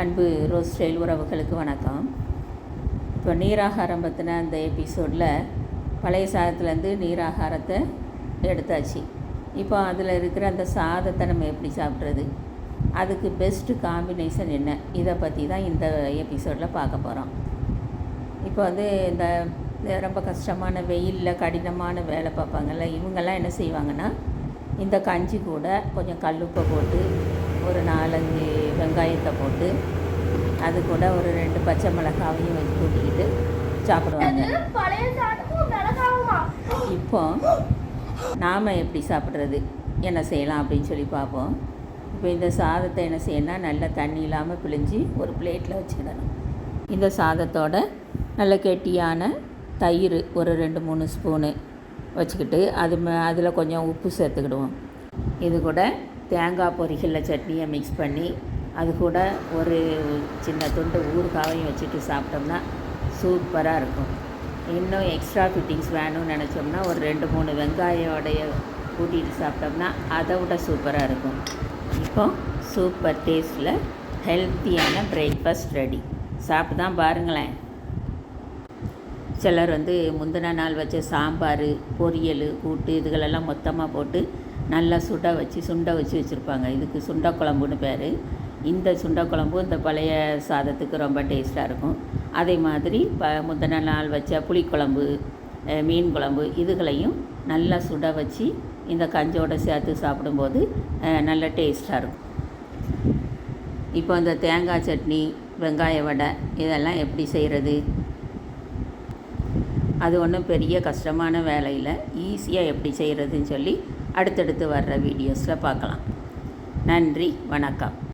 அன்பு rose style உறவுகளுக்கு வணக்கம். இப்போ நீராகாரம் பற்றின அந்த எபிசோடில் பழைய சாதத்துலேருந்து நீராகாரத்தை எடுத்தாச்சு. இப்போ அதில் இருக்கிற அந்த சாதத்தை நம்ம எப்படி சாப்பிட்றது? அதுக்கு பெஸ்ட்டு காம்பினேஷன் என்ன? இதை பற்றி தான் இந்த எபிசோடில் பார்க்க போகிறோம் இப்போ வந்து இந்த ரொம்ப கஷ்டமான வெயிலில் கடினமான வேலை பார்ப்பாங்கல்ல இவங்கெல்லாம் என்ன செய்வாங்கன்னா இந்த கஞ்சி கூட கொஞ்சம் கல்லுப்பை போட்டு ஒரு நாலஞ்சு வெங்காயத்தை போட்டு அது கூட ஒரு ரெண்டு பச்சை மிளகாவையும் வச்சு கூட்டிக்கிட்டு சாப்பிடுவாங்க. இப்போ நாம் எப்படி சாப்பிட்றது? என்ன செய்யலாம் அப்படின்னு சொல்லி பார்ப்போம். இப்போ இந்த சாதத்தை என்ன செய்யணும்னா நல்லா தண்ணி இல்லாமல் பிழிஞ்சு ஒரு பிளேட்டில் வச்சுக்கிடணும். இந்த சாதத்தோட நல்ல கெட்டியான தயிர் ஒரு ரெண்டு மூணு ஸ்பூனு வச்சுக்கிட்டு அது அதில் கொஞ்சம் உப்பு சேர்த்துக்கிடுவோம். இது கூட தேங்காய் பொரிகளில் சட்னியை மிக்ஸ் பண்ணி அது கூட ஒரு சின்ன துண்டு ஊறுகாவையும் வச்சுட்டு சாப்பிட்டோம்னா சூப்பராக இருக்கும். இன்னும் எக்ஸ்ட்ரா ஃபிட்டிங்ஸ் வேணும்னு நினச்சோம்னா ஒரு ரெண்டு மூணு வெங்காயோடைய கூட்டிகிட்டு சாப்பிட்டோம்னா அதை விட சூப்பராக இருக்கும். இப்போ சூப்பர் டேஸ்ட்டில் ஹெல்த்தியான பிரேக்ஃபாஸ்ட் ரெடி சாப்பிட்டு தான் பாருங்களேன். சிலர் வந்து முந்தின நாள் வச்ச சாம்பார் பொரியல் கூட்டு இதுகளெல்லாம் மொத்தமாக போட்டு நல்லா சுட வச்சு சுண்ட வச்சு வச்சுருப்பாங்க. இதுக்கு சுண்ட குழம்புன்னு பேர். இந்த சுண்ட குழம்பு இந்த பழைய சாதத்துக்கு ரொம்ப டேஸ்ட்டாக இருக்கும். அதே மாதிரி ப முந்தின நாள் வச்ச புளிக்குழம்பு மீன் குழம்பு இதுகளையும் நல்லா சுட வச்சு இந்த கஞ்சோட சேர்த்து சாப்பிடும்போது நல்ல டேஸ்ட்டாக இருக்கும். இப்போ இந்த தேங்காய் சட்னி வெங்காய வடை இதெல்லாம் எப்படி செய்கிறது அது ஒன்றும் பெரிய கஷ்டமான வேலையில் ஈஸியாக எப்படி செய்கிறதுன்னு சொல்லி அடுத்தடுத்து வர்ற வீடியோஸில் பார்க்கலாம். நன்றி வணக்கம்.